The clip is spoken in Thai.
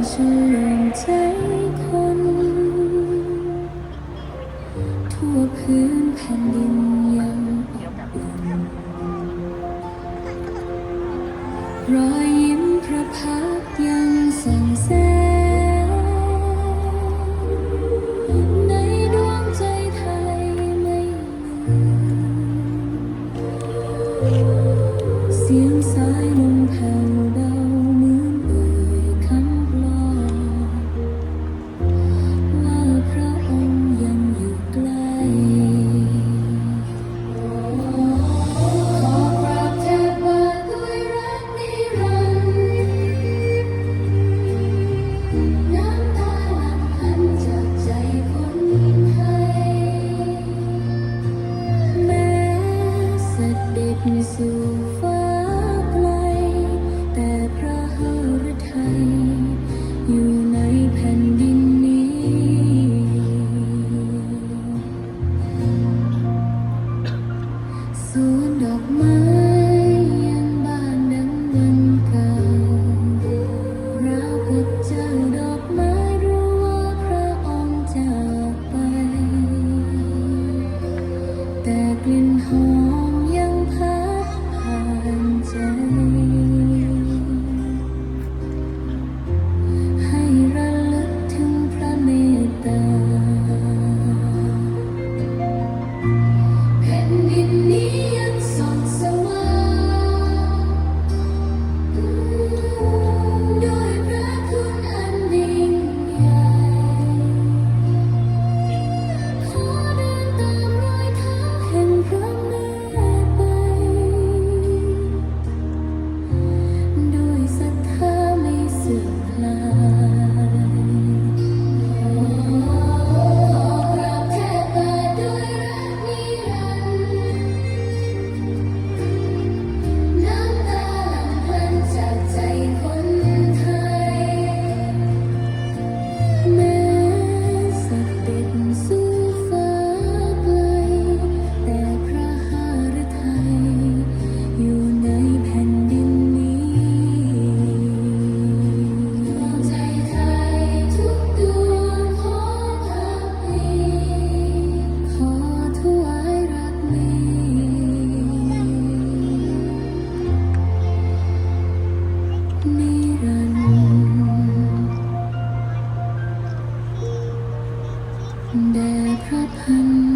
น้ำพระทัยฉลงใจคน ทั่วพื้นแผ่นดินยังอบอุ่นรอยยิ้มพระพักยังส่องแสงในดวงใจไทยไม่ลืมเสียงสายลมแผ่ว สู่ฟ้าไกล แต่พระหฤทัยอยู่ในแผ่นดินนี้ สวนดอกไม้ยังบานดังวันเก่า เราวกับเจ้าดอกไม้รู้ว่าพระองค์จากไป แต่กลิ่นหอมา แด่พระพัน